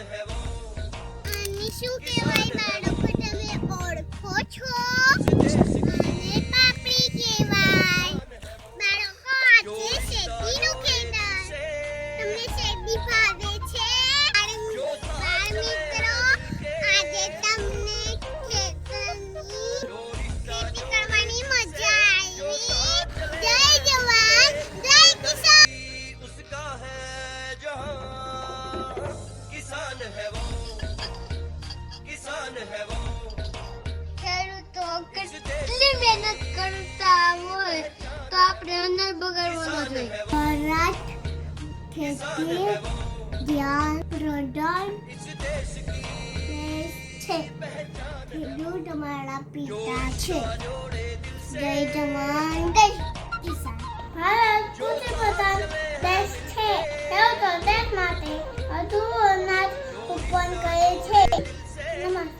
આને શું તો આપણે અંદર બગાડવાનો છે ભારત ખેતી ધ્યાન પ્રદાન છે. ખેડૂત તમારા પિતા છે. જય જવાન, જય કિસાન. ભારત કૃષિપ્રધાન દેશ છે. ખેડૂતો દેશ માટે વધુ અનાજ ઉત્પન્ન કરે છે. નમસ્કાર.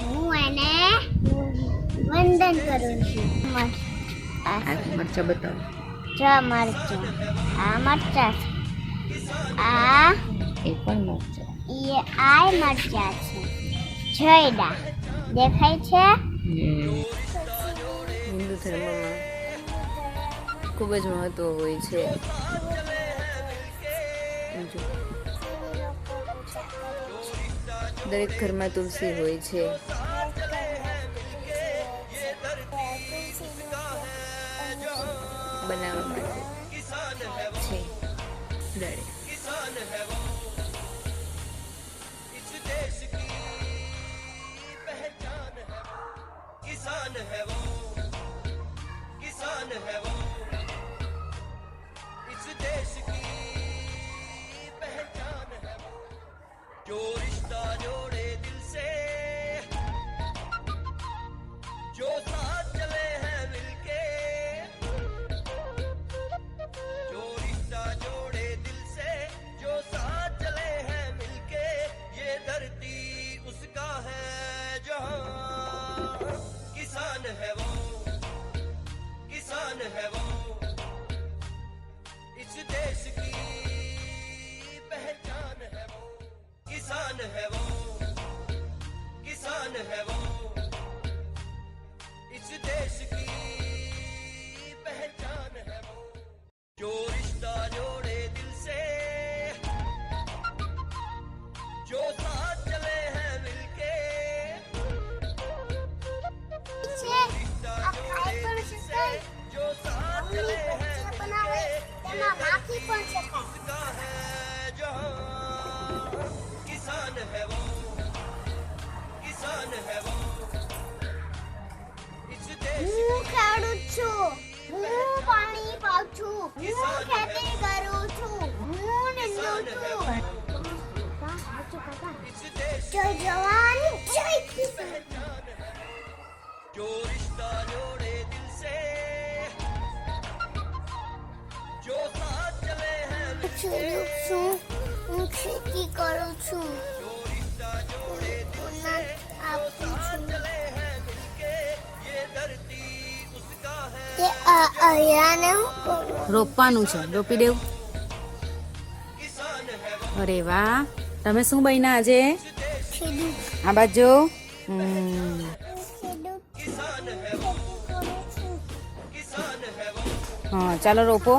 હું એને વંદન કરું છું. આ મરચા બતાવો. ચ મરચા. આ મરચા છે. આ એ પણ મરચા. એ આ મરચા છે. જયડા. દેખાય છે? હિન્દુ ધર્મમાં ખૂબ જ મહત્વ હોય છે. દરેક ઘરમાં તુલસી હોય છે બનાવવા માટે છે દરેક किसान है वो किसान है वो today. గరవచ్చు నువ్వు కథే గరవచ్చు నూనె జై జవాన్ జై Kisan Çocuk su, yüksek yukarı su. Bundan altın çubuk. કે અહીરાને રોપવાનું છે. રોપી દેવું. અરે વાહ. તમે શું બન્યા આજે? આ બાજુ? હા ચાલો રોપો.